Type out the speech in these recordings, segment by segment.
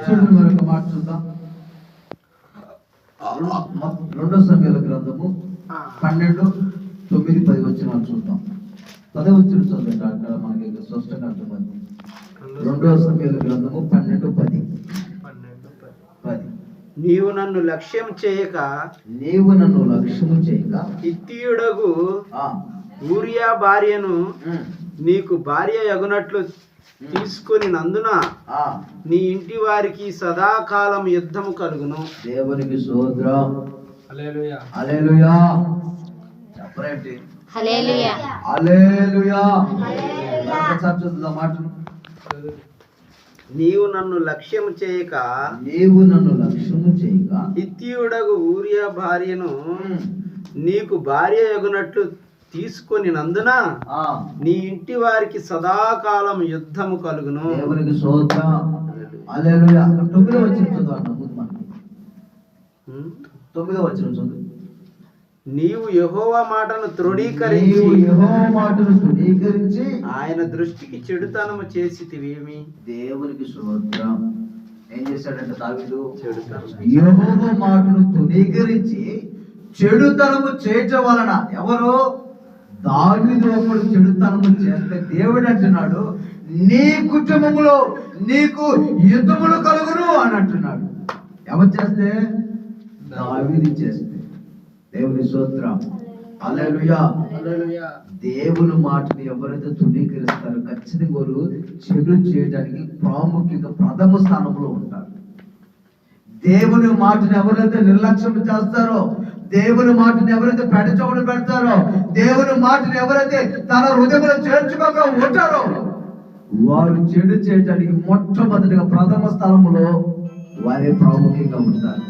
చూడండి మరొక మాట చూద్దాం రెండో సమయాల గ్రంథము పన్నెండు తొమ్మిది పది వచ్చిన చూద్దాం. పదవి వచ్చిన చదవండి అక్కడ మనకి స్పష్టంగా అర్థమైంది. రెండో సమయాల గ్రంథము పన్నెండు పది. పది. నీవు నన్ను లక్ష్యం చేయక నీవు నన్ను లక్ష్యము చేయక హిత్తీయుడగు ఊరియా భార్యను నీకు భార్య యగునట్లు తీసుకుని నందున ఆ, నీ ఇంటి వారికి సదాకాలం యుద్ధము కలుగును. దేవునికి సోద్రం చెప్పరేంటి? మాటను? నీవు నన్ను లక్ష్యం చేయక నీవు నన్ను లక్ష్యము చేయక హిత్తీయుడగు ఊరియా భార్యను నీకు భార్య యగునట్లు తీసుకొని నందున ఆ, నీ ఇంటి వారికి సదాకాలం యుద్ధము కలుగును. దేవునికి తొమ్మిదో వచ్చిన. తొమ్మిదో వచ్చిన చదువు. నీవు యెహోవా మాటను తృణీకరించి మాటను తృణీకరించి ఆయన దృష్టికి చెడుతనము చేసితివేమి? దేవునికి స్తోత్రం. ఏం చేశాడంటే దావీదు? చెడుతనం యెహోవా మాటను తృణీకరించి చెడుతనము చేయటం వలన ఎవరు? దావీదు ఒకడు చెడుతనము చేస్తే దేవుడు అంటున్నాడు నీ కుటుంబంలో నీకు యుద్ధములు కలుగును అని అంటున్నాడు. ఎవరు చేస్తే? దావీదు చేస్తే. దేవుని హల్లెలూయా. దేవుని మాటని ఎవరైతే తృణీకరిస్తారో ఖచ్చితంగా వారు చెడు చేయడానికి ప్రాముఖ్యంగా ప్రథమ స్థానంలో ఉంటారు. దేవుని మాటని ఎవరైతే నిర్లక్ష్యం చేస్తారో దేవుని మాటని ఎవరైతే పెడచవుడు పెడతారో దేవుని మాటని ఎవరైతే తన హృదయంలో చేర్చుకోక ఉంటారో వారు చెడు చేయడానికి మొట్టమొదటిగా ప్రథమ స్థానంలో వారే ప్రాముఖ్యంగా ఉంటారు.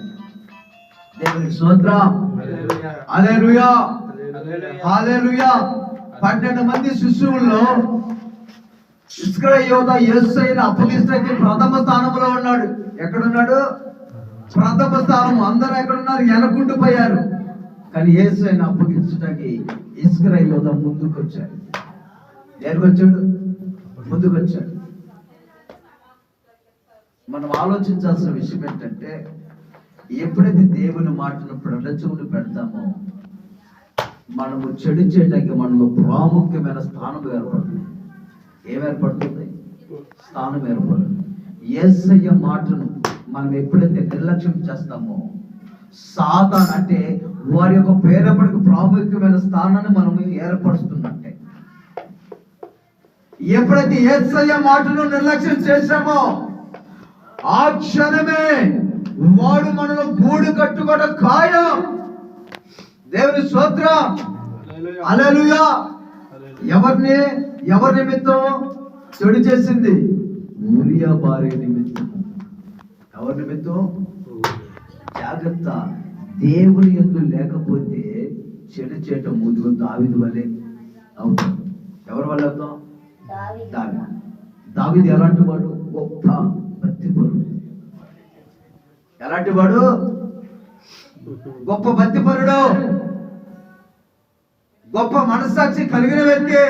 దేవుని స్తోత్రం. హల్లెలూయా. హల్లెలూయా. పన్నెండు మంది శిశువుల్లో ఇస్కర యోధ అయిన అప్పగిస్తే ప్రథమ స్థానంలో ఉన్నాడు. ఎక్కడున్నాడు? ప్రథమ స్థానం అందరూ ఎక్కడున్నారు? వెనకుంటూ పోయారు. కానీ ఆయన అప్పగించడానికి ఇస్కర యోధ ముందుకు వచ్చాడు దేనికి వచ్చాడు? ముందుకు వచ్చాడు మనం ఆలోచించాల్సిన విషయం ఏంటంటే ఎప్పుడైతే దేవుని మాటను ప్రడచవులు పెడతామో మనము చెడు చేయడానికి మనలో ప్రాముఖ్యమైన స్థానం ఏర్పడుతుంది. ఏమేర్పడుతుంది స్థానం ఏర్పడుతుంది. ఏసయ్య మాటను మనం ఎప్పుడైతే నిర్లక్ష్యం చేస్తామో సాతాన్ అంటే వారి యొక్క పేరపడికి ప్రాముఖ్యమైన స్థానాన్ని మనం ఏర్పరుస్తున్నట్టే. ఎప్పుడైతే ఏసయ్య మాటను నిర్లక్ష్యం చేశామో ఆ క్షణమే వాడు మనలో గూడు కట్టుకోవడం ఖాయం. దేవుని స్తోత్రం. అలలుయా ఎవరిని ఎవరి నిమిత్తం చెడు చేసింది? ఊరియా భార్య నిమిత్తం. ఎవరి నిమిత్తం జాగ్రత్త. దేవుని ఎందు లేకపోతే చెడు చేయటం ముందుగా దావిది వలె అవుతాం ఎవరి వల్ల అవుతాం? దావి దావిది. ఎలాంటి వాడు? గొప్ప భక్తిపరుడు ఎలాంటి వాడు? గొప్ప భక్తిపరుడు గొప్ప మనస్సాక్షి కలిగిన వ్యక్తి.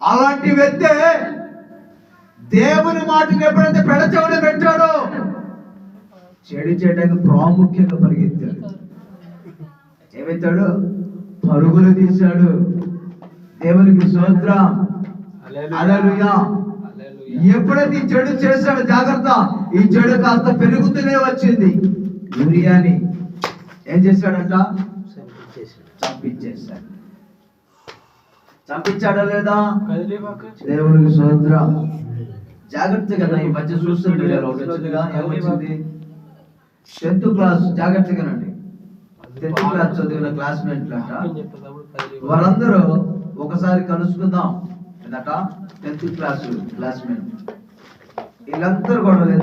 అలాంటి వ్యక్తి దేవుని మాటని ఎప్పుడైతే పెడచెవిన పెట్టాడో చెడు చేయడానికి ప్రాముఖ్యంగా పరిగెత్తాడు. ఏమెత్తాడు? పరుగులు తీశాడు. దేవునికి స్తోత్రం. ఎప్పుడైతే ఈ చెడు చేశాడో జాగ్రత్త ఈ చెడు కాస్త పెరుగుతూనే వచ్చింది. యూరియాని ఏం చేశాడంట? చంపించేశాడు. చంపించాడా లేదా? దేవునికి స్వతంత్ర జాగ్రత్త కదా ఈ మధ్య చూస్తుంటే ఏమొచ్చింది? టెన్త్ క్లాస్ జాగ్రత్తగానండి టెన్త్ క్లాస్ చదివిన క్లాస్మేట్లు అంట. వారందరూ ఒకసారి కలుసుకుందాం. ఏంటంట టెన్త్ క్లాస్ క్లాస్మేట్. వీళ్ళందరూ కూడా లేదు